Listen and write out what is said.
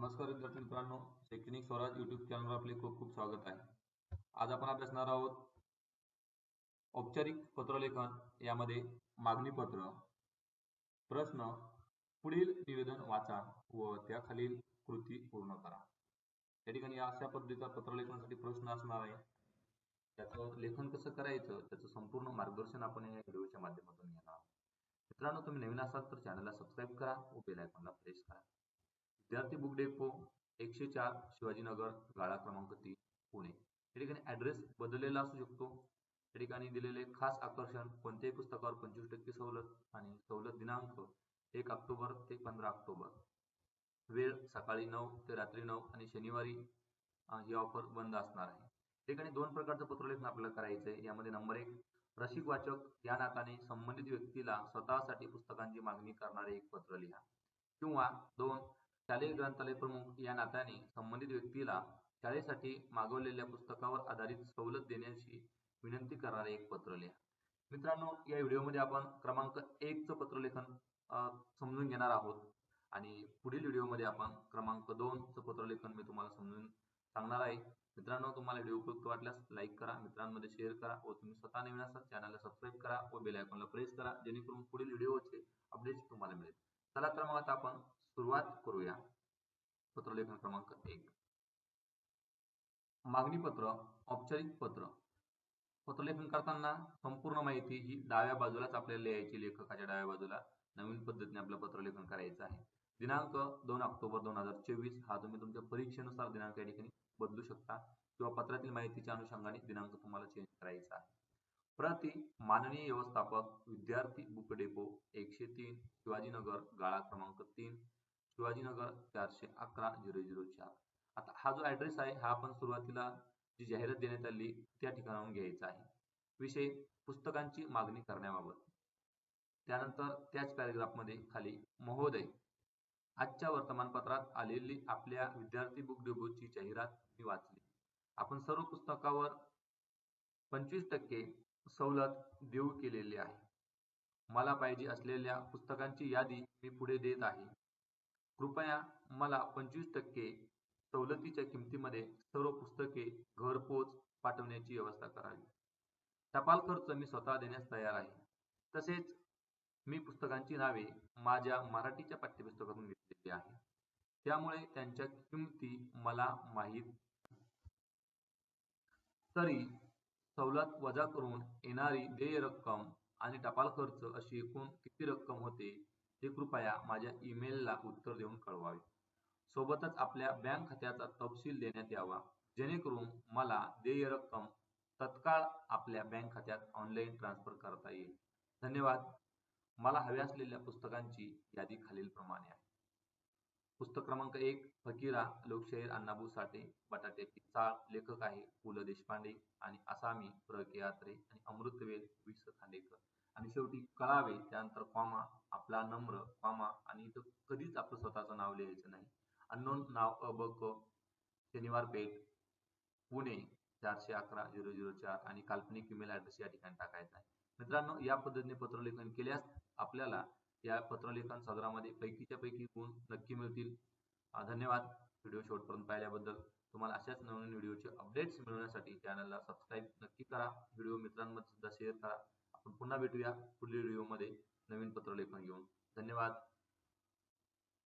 नमस्कार विद्यार्थी मित्रांनो शैक्षणिक स्वराज युट्यूब चॅनलवर आपले खूप खूप स्वागत आहे. आज आपण अभ्यासणार आहोत औपचारिक पत्रलेखन यामध्ये मागणी पत्र प्रश्न पुढील निवेदन वाचा व त्याखालील कृती पूर्ण करा. त्या ठिकाणी अशा पद्धतीचा पत्रलेखनासाठी प्रश्न असणार आहे. त्याचं लेखन कसं करायचं त्याचं संपूर्ण मार्गदर्शन आपण या व्हिडिओच्या माध्यमातून घेणार आहोत. मित्रांनो तुम्ही नवीन असाल तर चॅनलला सबस्क्राईब करा व बेल आयकॉनला प्रेस करा. विद्यार्थी बुक डेपो एकशे चार शिवाजीनगर गाळा क्रमांक तीन पुणे. या ठिकाणी ॲड्रेस बदललेला असू शकतो. या ठिकाणी दिलेले खास आकर्षण कोणत्याही पुस्तकावर पंचवीस टक्के सवलत आणि सवलत दिनांक एक ऑक्टोबर ते पंधरा ऑक्टोबर. वेळ सकाळी नऊ ते रात्री नऊ आणि शनिवारी ही ऑफर बंद असणार आहे. ठिकाणी दोन प्रकारचं पत्रलेखन आपल्याला करायचं आहे. यामध्ये नंबर एक रसिक वाचक या नात्याने संबंधित व्यक्तीला स्वतःसाठी पुस्तकांची मागणी करणारे एक पत्र लिहा. किंवा दोन शालेय ग्रंथालय प्रमुख या नात्याने संबंधित व्यक्तीला शाळेसाठी मागवलेल्या पुस्तकावर आधारित सवलत देण्याची विनंती करणारे एक पत्र लिहा. मित्रांनो या व्हिडिओमध्ये आपण क्रमांक एकचं पत्रलेखन समजून घेणार आहोत. आणि पुढील व्हिडिओमध्ये आपण क्रमांक दोन च पत्रलेखन मी तुम्हाला समजून सांगणार आहे. मित्रांनो तुम्हाला व्हिडिओ उपयुक्त वाटल्यास लाईक करा मित्रांमध्ये शेअर करा व तुम्ही स्वतः नवीन असाल चॅनलला सबस्क्राईब करा व बेल आयकॉनला प्रेस करा जेणेकरून पुढील व्हिडिओचे अपडेट्स तुम्हाला मिळेल. चला तर मग आता आपण सुरुवात करूया. पत्रलेखन क्रमांक एक. मागणी पत्र औपचारिक पत्र. पत्रलेखन करताना संपूर्ण माहिती ही डाव्या बाजूलाच आपल्याला लिहायची लेखकाच्या डाव्या बाजूला नवीन पद्धतीने आपलं पत्रलेखन करायचं आहे. दिनांक दोन ऑक्टोबर दोन हजार चोवीस हा तुम्ही तुमच्या परीक्षेनुसार दिनांक या ठिकाणी बदलू शकता किंवा पत्रातील माहितीच्या अनुषंगाने दिनांक तुम्हाला चेंज करायचा आहे. प्रति माननीय व्यवस्थापक विद्यार्थी बुक डेपो एकशे तीन शिवाजीनगर गाळा क्रमांक तीन शिवाजीनगर चारशे अकरा झिरो झिरो चार. आता हा जो ऍड्रेस आहे हा आपण सुरुवातीला जी जाहिरात देण्यात आली त्या ठिकाणाहून घ्यायचा आहे. विषय पुस्तकांची मागणी करण्याबाबत. त्यानंतर त्याच पॅरेग्राफमध्ये खाली महोदय. आजच्या वर्तमानपत्रात आलेली आपल्या विद्यार्थी बुक डेपोची जाहिरात मी वाचली. आपण सर्व पुस्तकावर पंचवीस टक्के सवलत देऊ केलेली आहे. मला पाहिजे असलेल्या पुस्तकांची यादी मी पुढे देत आहे. कृपया मला पंचवीस टक्के सवलतीच्या किमतीमध्ये सर्व पुस्तके घरपोच पाठवण्याची व्यवस्था करावी. टपाल खर्च मी स्वतः देण्यास तयार आहे. तसेच मी पुस्तकांची नावे माझ्या मराठीच्या पाठ्यपुस्तकातून घेतलेली आहे. त्यामुळे त्यांच्या किमती मला माहीत तरी सवलत वजा करून येणारी देय रक्कम आणि टपाल खर्च अशी एकूण किती रक्कम होते हे कृपया माझ्या ईमेलला उत्तर देऊन कळवावे. सोबतच आपल्या बँक खात्याचा तपशील देण्यात यावा जेणेकरून मला देय रक्कम तत्काळ आपल्या बँक खात्यात ऑनलाईन ट्रान्सफर करता येईल. धन्यवाद. मला हव्या असलेल्या पुस्तकांची यादी खालीलप्रमाणे आहे. पुस्तक क्रमांक एक फकीरा लोकशाहीर अण्णाभाऊ साठे बटाट्याची चाळ लेखक आहे पु ल देशपांडे आणि आसामी प्र के यात्रे आणि अमृतवेल वि स खांडेकर. आणि शेवटी कळावे त्यानंतर कॉमा आपला नम्र कॉमा आणि इथं कधीच आपलं स्वतःचं नाव लिहायचं नाही. अननोन नाव अ ब क शनिवार पेठ पुणे चारशे अकरा झिरो झिरो चार आणि काल्पनिक ईमेल ऍड्रेस या ठिकाणी टाकायचा आहे. मित्रांनो या पद्धतीने पत्रलेखन केल्यास आपल्याला या पत्रलेखन सदरामध्ये पैकीच्या पैकी गुण नक्की मिळतील. धन्यवाद. व्हिडिओ शेवटपर्यंत पाहिल्याबद्दल तुम्हाला अशाच नवीन व्हिडिओचे अपडेट्स मिळवण्यासाठी चॅनलला सबस्क्राईब नक्की करा. व्हिडिओ मित्रांमध्ये सुद्धा शेअर करा. आपण पुन्हा भेटूया पुढील व्हिडिओमध्ये नवीन पत्रलेखन घेऊन. धन्यवाद.